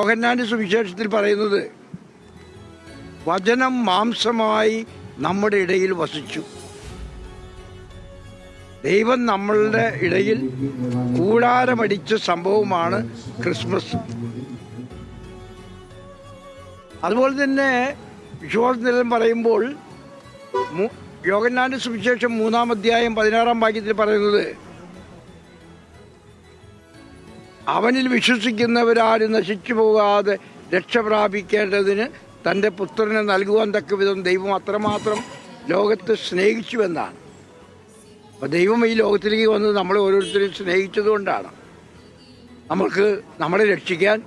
യോഹന്നാന്റെ സുവിശേഷത്തിൽ പറയുന്നത് വചനം മാംസമായി നമ്മുടെ ഇടയിൽ വസിച്ചു. ദൈവം നമ്മളുടെ ഇടയിൽ കൂടാരമടിച്ച സംഭവമാണ് ക്രിസ്മസ്. അതുപോലെ തന്നെ വിശ്വാസനിലം പറയുമ്പോൾ യോഗന്നാന്റെ സുവിശേഷം മൂന്നാം അധ്യായം പതിനാറാം വാക്യത്തിൽ പറയുന്നത് അവനിൽ വിശ്വസിക്കുന്നവരാരും നശിച്ചു പോകാതെ രക്ഷപ്രാപിക്കേണ്ടതിന് തന്റെ പുത്രനെ നൽകുവാൻ തക്ക വിധം ദൈവം അത്രമാത്രം ലോകത്തെ സ്നേഹിച്ചുവെന്നാണ്. അപ്പോൾ ദൈവം ഈ ലോകത്തിലേക്ക് വന്ന് നമ്മളെ ഓരോരുത്തരെയും സ്നേഹിച്ചതുകൊണ്ടാണ്. നമ്മൾക്ക് നമ്മളെ രക്ഷിക്കാൻ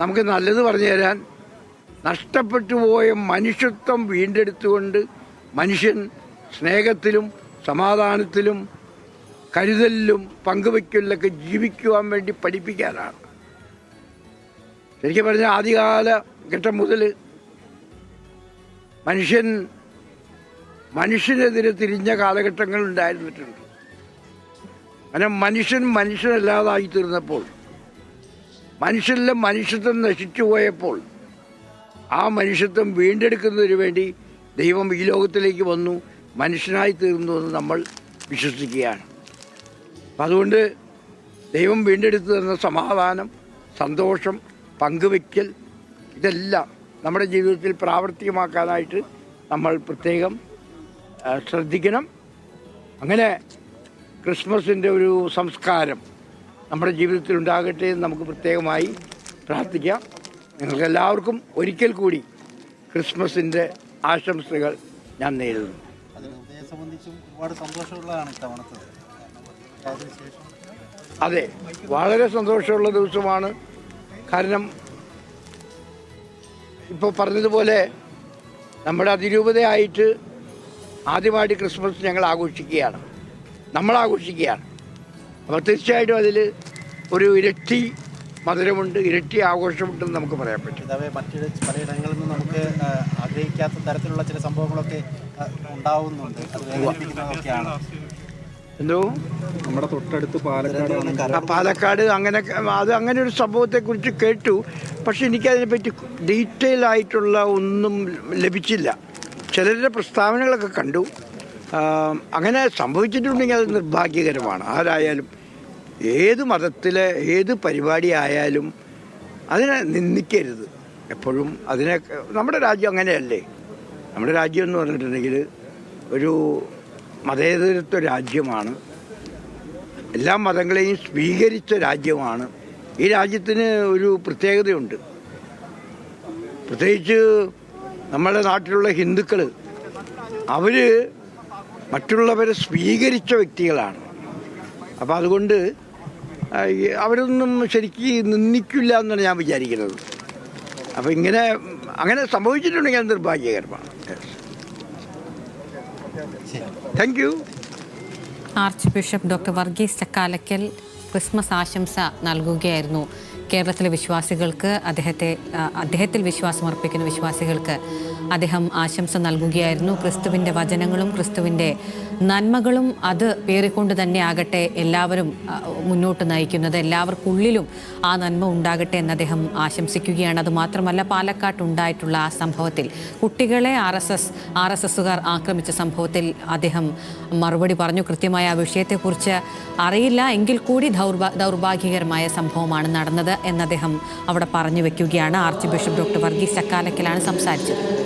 നമുക്ക് നല്ലത് പറഞ്ഞു തരാൻ നഷ്ടപ്പെട്ടു പോയ മനുഷ്യത്വം വീണ്ടെടുത്തുകൊണ്ട് മനുഷ്യൻ സ്നേഹത്തിലും സമാധാനത്തിലും കരുതലിലും പങ്കുവയ്ക്കലിലൊക്കെ ജീവിക്കുവാൻ വേണ്ടി പഠിപ്പിക്കാനാണ്. ശരിക്കും പറഞ്ഞാൽ ആദ്യകാല ഘട്ടം മുതൽ മനുഷ്യൻ മനുഷ്യനെതിരെ തിരിഞ്ഞ കാലഘട്ടങ്ങൾ ഉണ്ടായിരുന്നിട്ടുണ്ട്. അങ്ങനെ മനുഷ്യൻ മനുഷ്യനല്ലാതായി തീർന്നപ്പോൾ മനുഷ്യനിലെ മനുഷ്യത്വം നശിച്ചു പോയപ്പോൾ ആ മനുഷ്യത്വം വീണ്ടെടുക്കുന്നതിന് വേണ്ടി ദൈവം ഈ ലോകത്തിലേക്ക് വന്നു മനുഷ്യനായി തീർന്നു എന്ന് നമ്മൾ വിശ്വസിക്കുകയാണ്. അപ്പം അതുകൊണ്ട് ദൈവം വീണ്ടെടുത്തു തന്ന സമാധാനം സന്തോഷം പങ്കുവയ്ക്കൽ ഇതെല്ലാം നമ്മുടെ ജീവിതത്തിൽ പ്രാവർത്തികമാക്കാനായിട്ട് നമ്മൾ പ്രത്യേകം ശ്രദ്ധിക്കണം. അങ്ങനെ ക്രിസ്മസിന്റെ ഒരു സംസ്കാരം നമ്മുടെ ജീവിതത്തിൽ ഉണ്ടാകട്ടെ എന്ന് നമുക്ക് പ്രത്യേകമായി പ്രാർത്ഥിക്കാം. നിങ്ങൾക്ക് എല്ലാവർക്കും ഒരിക്കൽ കൂടി ക്രിസ്മസിന്റെ ആശംസകൾ ഞാൻ നേരിടുന്നു സംബന്ധിച്ചും ഒരുപാട് സന്തോഷമുള്ളതാണ് ഇത്തവണത്തെ. അതിനുശേഷം അതെ വളരെ സന്തോഷമുള്ള ദിവസമാണ്. കാരണം ഇപ്പോൾ പറഞ്ഞതുപോലെ നമ്മുടെ അതിരൂപതയായിട്ട് ആദ്യമായിട്ട് ക്രിസ്മസ് ഞങ്ങൾ ആഘോഷിക്കുകയാണ്. നമ്മൾ ആഘോഷിക്കുകയാണ്. അപ്പോൾ തീർച്ചയായിട്ടും അതിൽ ഒരു ഇരട്ടി മധുരമുണ്ട് ഇരട്ടി ആഘോഷമുണ്ടെന്ന് നമുക്ക് പറയാൻ പറ്റും. മറ്റ് പലയിടങ്ങളിൽ നിന്ന് നമുക്ക് ആഗ്രഹിക്കാത്ത തരത്തിലുള്ള ചില സംഭവങ്ങളൊക്കെ ഉണ്ടാവുന്നുണ്ട്. അത് എന്തോ? നമ്മുടെ തൊട്ടടുത്ത് പാലക്കാട് ആ പാലക്കാട് അങ്ങനെ അത് അങ്ങനെ ഒരു സംഭവത്തെക്കുറിച്ച് കേട്ടു. പക്ഷെ എനിക്കതിനെപ്പറ്റി ഡീറ്റെയിൽ ആയിട്ടുള്ള ഒന്നും ലഭിച്ചില്ല. ചിലരുടെ പ്രസ്താവനകളൊക്കെ കണ്ടു. അങ്ങനെ സംഭവിച്ചിട്ടുണ്ടെങ്കിൽ അത് നിർഭാഗ്യകരമാണ്. ആരായാലും ഏത് മതത്തിലെ ഏത് പരിപാടി ആയാലും അതിനെ നിന്ദിക്കരുത്. എപ്പോഴും അതിനെ നമ്മുടെ രാജ്യം അങ്ങനെയല്ലേ? നമ്മുടെ രാജ്യം എന്ന് പറഞ്ഞിട്ടുണ്ടെങ്കിൽ ഒരു മതേതരത്വ രാജ്യമാണ്. എല്ലാ മതങ്ങളെയും സ്വീകരിച്ച രാജ്യമാണ്. ഈ രാജ്യത്തിന് ഒരു പ്രത്യേകതയുണ്ട്. പ്രത്യേകിച്ച് നമ്മുടെ നാട്ടിലുള്ള ഹിന്ദുക്കൾ അവർ മറ്റുള്ളവരെ സ്വീകരിച്ച വ്യക്തികളാണ്. അപ്പോൾ അതുകൊണ്ട് അവരൊന്നും ശരിക്ക് നിന്ദിക്കില്ല എന്നാണ് ഞാൻ വിചാരിക്കുന്നത്. അപ്പോൾ ഇങ്ങനെ അങ്ങനെ സംഭവിച്ചിട്ടുണ്ടെങ്കിൽ അത് നിർഭാഗ്യകരമാണ്. Thank you archbishop doctor Varghese Chakkalakkal Christmas ആശംസ നൽകുകയായിരുന്നു. കേരളത്തിലെ വിശ്വാസികൾക്ക് അദ്ദേഹത്തെ അദ്ദേഹത്തിൽ വിശ്വാസമർപ്പിക്കുന്ന വിശ്വാസികൾക്ക് അദ്ദേഹം ആശംസ നൽകുകയായിരുന്നു. ക്രിസ്തുവിന്റെ വചനങ്ങളും ക്രിസ്തുവിന്റെ നന്മകളും അത് പേറിക്കൊണ്ട് തന്നെ ആകട്ടെ എല്ലാവരും മുന്നോട്ട് നയിക്കുന്നത് എല്ലാവർക്കുള്ളിലും ആ നന്മ ഉണ്ടാകട്ടെ എന്ന് അദ്ദേഹം ആശംസിക്കുകയാണ്. അതുമാത്രമല്ല പാലക്കാട്ടുണ്ടായിട്ടുള്ള ആ സംഭവത്തിൽ കുട്ടികളെ R S S R S എസുകാർ ആക്രമിച്ച സംഭവത്തിൽ അദ്ദേഹം മറുപടി പറഞ്ഞു. കൃത്യമായ ആ വിഷയത്തെക്കുറിച്ച് അറിയില്ല. എങ്കിൽ കൂടി ദൗർഭാ ദൗർഭാഗ്യകരമായ സംഭവമാണ് നടന്നത് എന്ന് അദ്ദേഹം അവിടെ പറഞ്ഞു വെക്കുകയാണ്. ആർച്ച് ബിഷപ്പ് ഡോക്ടർ വർഗീസ് ചക്കാലക്കലാണ് സംസാരിച്ചത്.